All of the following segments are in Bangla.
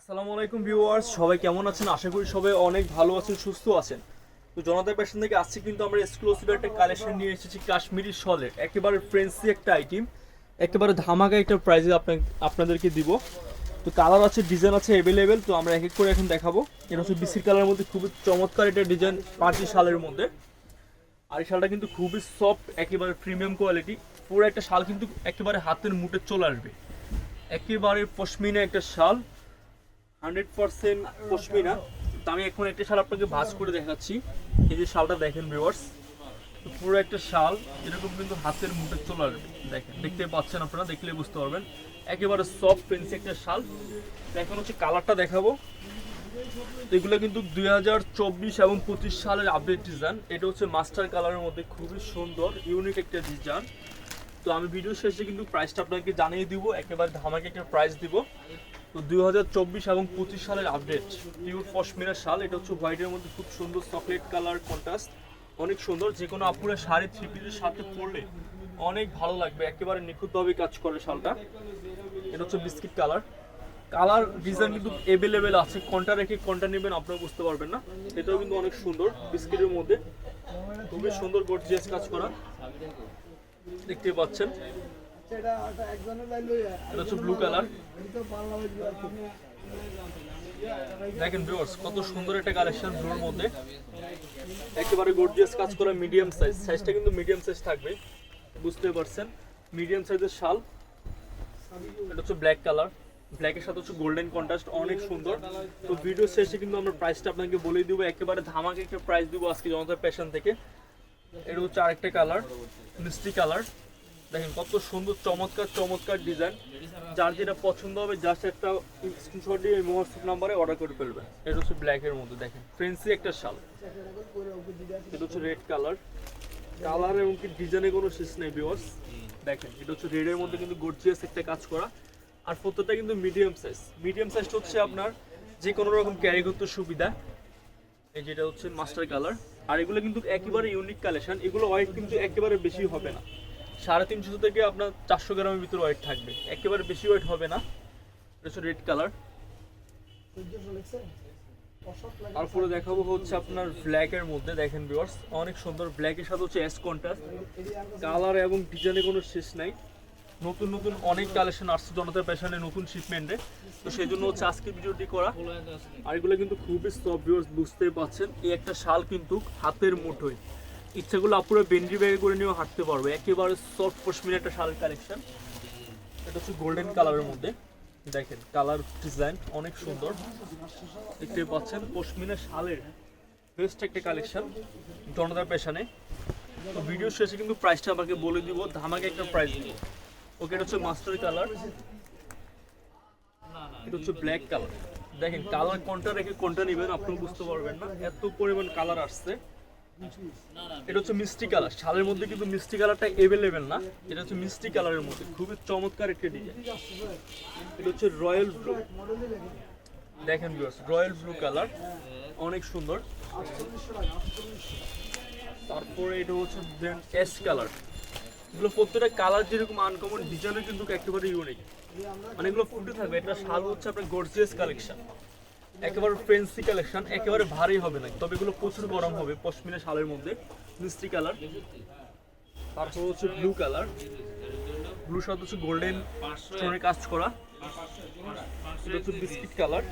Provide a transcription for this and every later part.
আসসালামু আলাইকুম ভিউয়ার্স, সবাই কেমন আছেন? আশা করি সবাই অনেক ভালো আছেন, সুস্থ আছেন। তো জনতা ফ্যাশন থেকে আসছে কিন্তু আমরা এক্সক্লুসিভ একটা কালেকশন নিয়ে এসেছি কাশ্মীরি শলের, একেবারে ফ্রেন্সি একটা আইটেম একেবারে ধামাকা একটা প্রাইজে আপনাদেরকে দিব। তো কালার আছে ডিজাইন আছে অ্যাভেলেবেল তো আমরা এক এক করে এখন দেখাবো। এটা হচ্ছে বিসির কালারের মধ্যে খুবই চমৎকার একটা ডিজাইন পাঁচই শালের মধ্যে। আর এই শালটা কিন্তু খুবই সফট একেবারে প্রিমিয়াম কোয়ালিটি পুরো একটা শাল কিন্তু একেবারে হাতের মুঠে চলে আসবে। একেবারে পশমিনা একটা শাল। হান্ড্রেড পার্সেন্ট পশমিনা তো আমি এখন একটা শাল আপনাকে ভাঁজ করে দেখাচ্ছি। এই যে শালটা দেখেন ভিউয়ার্স পুরো একটা শাল, এরকম কিন্তু হাতের মুঠে চলে আসবে দেখেন, দেখতে পাচ্ছেন আপনারা, দেখলে বুঝতে পারবেন। একেবারে সফট ফেন্সি একটা শাল। এখন হচ্ছে কালারটা দেখাবো। এগুলো কিন্তু দুই হাজার চব্বিশ এবং পঁচিশ সালের আপডেট ডিজাইন এটা হচ্ছে মাস্টার কালারের মধ্যে খুবই সুন্দর ইউনিক একটা ডিজাইন তো আমি ভিডিও শেষে কিন্তু প্রাইসটা আপনাকে জানিয়ে দিব। একেবারে ধামাকে একটা প্রাইস দিব। তো দুই হাজার চব্বিশ এবং পঁচিশ সালের আপডেট পিওর পশমিনা শাল, এটা হচ্ছে হোয়াইটের মধ্যে খুব সুন্দর চকলেট কালার কন্ট্রাস্ট অনেক সুন্দর যে কোনো আপুরা শাড়ি থ্রি পিসের সাথে পরলে অনেক ভালো লাগবে, একেবারে নিখুঁতভাবে কাজ করে শালটা। এটা হচ্ছে বিস্কিট কালার কালার ডিজাইন কিন্তু অ্যাভেলেবেল আছে, কোনটা রেখে কোনটা নেবেন আপনারা বুঝতে পারবেন না। এটাও কিন্তু অনেক সুন্দর বিস্কিটের মধ্যে। খুবই সুন্দর গর্জিয়াস কাজ করা। দেখতে পাচ্ছেন। সেটা ওটা একজনের লাইন লইয়া এটা হচ্ছে ব্লু কালার এটা তো পাল্লা। দেখেন ভিউয়ার্স কত সুন্দর একটা কালেকশন ব্লুর মধ্যে। একেবারে গর্জিয়াস কাজ করা মিডিয়াম সাইজ সাইজটা কিন্তু মিডিয়াম সাইজ থাকবে বুঝতে পারছেন? মিডিয়াম সাইজের শাল। এটা হচ্ছে ব্ল্যাক কালার ব্ল্যাকের সাথে হচ্ছে গোল্ডেন কন্ট্রাস্ট অনেক সুন্দর। তো ভিডিও শেষে কিন্তু আমরা প্রাইসটা আপনাকে বলে দিব একেবারে ধামাকে একটা প্রাইস দিব আজকে জনতা প্যাশন থেকে। এটা হচ্ছে আরেকটা কালার মিষ্টি কালার দেখেন কত সুন্দর, চমৎকার চমৎকার ডিজাইন যার যেটা পছন্দ হবে জাস্ট একটা স্ক্রিনশট দিয়ে হোয়াটসঅ্যাপ নাম্বারে অর্ডার করে ফেলবেন। এটা হচ্ছে ব্ল্যাকের মধ্যে, দেখেন। ফ্রেন্সি একটা শাল। এটা হচ্ছে রেড কালার কালার এবং কি ডিজাইনে কোনো শেষ নেই বিওয়ার্স দেখেন, এটা হচ্ছে রেডের মধ্যে কিন্তু গর্জিয়াস একটা কাজ করা। আর প্রত্যেকটা কিন্তু মিডিয়াম সাইজ মিডিয়াম সাইজটা হচ্ছে আপনার যে কোনো রকম ক্যারি করতে সুবিধা। এই যেটা হচ্ছে মাস্টার কালার আর এগুলো কিন্তু একেবারে ইউনিক কালেকশন এগুলো ওয়েট কিন্তু একেবারে বেশি হবে না। সাড়ে তিনশো থেকে আপনার চারশো গ্রামের ভিতরে ওয়েট থাকবে। একেবারে বেশি ওয়েট হবে না। Red colour. তারপরে দেখাবো হচ্ছে আপনার ব্ল্যাকের মধ্যে, দেখেন ভিউয়ার্স অনেক সুন্দর ব্ল্যাকের সাথে হচ্ছে এস কালার এবং ডিজাইনে কোনো শেষ নাই। নতুন নতুন অনেক কালেকশন আসছে জনতা প্যাশনে নতুন শিপমেন্টে তো সেই জন্য হচ্ছে আজকে ভিডিওটি করা। আর এগুলো কিন্তু খুবই সফট ভিউয়ার্স বুঝতে পারছেন। এই একটা শাল কিন্তু হাতের মুঠোয়। ইচ্ছাগুলো আপুরা বেন্ডি ব্যাগে করে নিয়েও হাঁটতে পারবে। একেবারে সফট পশমিন একটা শাল কালেকশন এটা হচ্ছে গোল্ডেন কালারের মধ্যে। দেখেন কালার ডিজাইন অনেক সুন্দর। দেখতে পাচ্ছেন, পশমিনা শালের বেস্ট একটা কালেকশন জনতার পেশানে তো ভিডিও শেষে কিন্তু প্রাইসটা আমাকে বলে দিব, ধামাকে একটা প্রাইস দিব। ওকে এটা হচ্ছে মাস্টার কালার এটা হচ্ছে ব্ল্যাক কালার দেখেন কালার কোনটা রেখে কোনটা নেবেন আপনি বুঝতে পারবেন না। এত পরিমাণ কালার আসছে। এটা হচ্ছে মিষ্টি কালার। শালের মধ্যে কিন্তু মিষ্টি কালারটা অ্যাভেলেবেল না। এটা হচ্ছে মিষ্টি কালারের মধ্যে। খুবই চমৎকার একটা ডিজাইন এটা হচ্ছে রয়্যাল ব্লু। দেখেন রয়্যাল ব্লু কালার। অনেক সুন্দর। তারপরে এটা হচ্ছে দেন এস কালার। এগুলো প্রত্যেকটা কালার যেরকম আনকমন ডিজাইনের কিন্তু একেবারে ইউনিক মানে এগুলো ফুটে থাকবে। এটা শাল হচ্ছে আপনার গর্জিয়াস কালেকশন একেবারে ফ্রেন্সি কালেকশন একেবারে ভারী হবে না। তবে এগুলো প্রচুর গরম হবে, পশমিনা শালের মধ্যে, মিষ্টি কালার। তারপর হচ্ছে ব্লু কালার ব্লু সাথে হচ্ছে গোল্ডেন স্টোনের কাজ করা। এটা হচ্ছে বিস্কিট কালার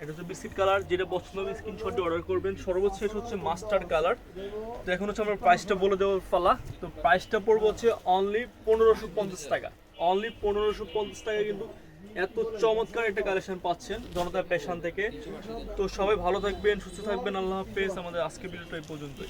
এটা হচ্ছে বিস্কিট কালার যেটা পছন্দ হবে স্ক্রিনশটে অর্ডার করবেন। সর্বশেষ হচ্ছে মাস্টার্ড কালার তো এখন হচ্ছে আমার প্রাইসটা বলে দেওয়ার পালা তো প্রাইসটা পড়বে হচ্ছে অনলি পনেরোশো পঞ্চাশ টাকা। অনলি পনেরোশো পঞ্চাশ টাকা কিন্তু এত চমৎকার একটা কালেকশন পাচ্ছেন জনতা পেশান থেকে। তো সবাই ভালো থাকবেন, সুস্থ থাকবেন, আল্লাহ হাফেজ। আমাদের আজকে ভিডিওটা পর্যন্তই।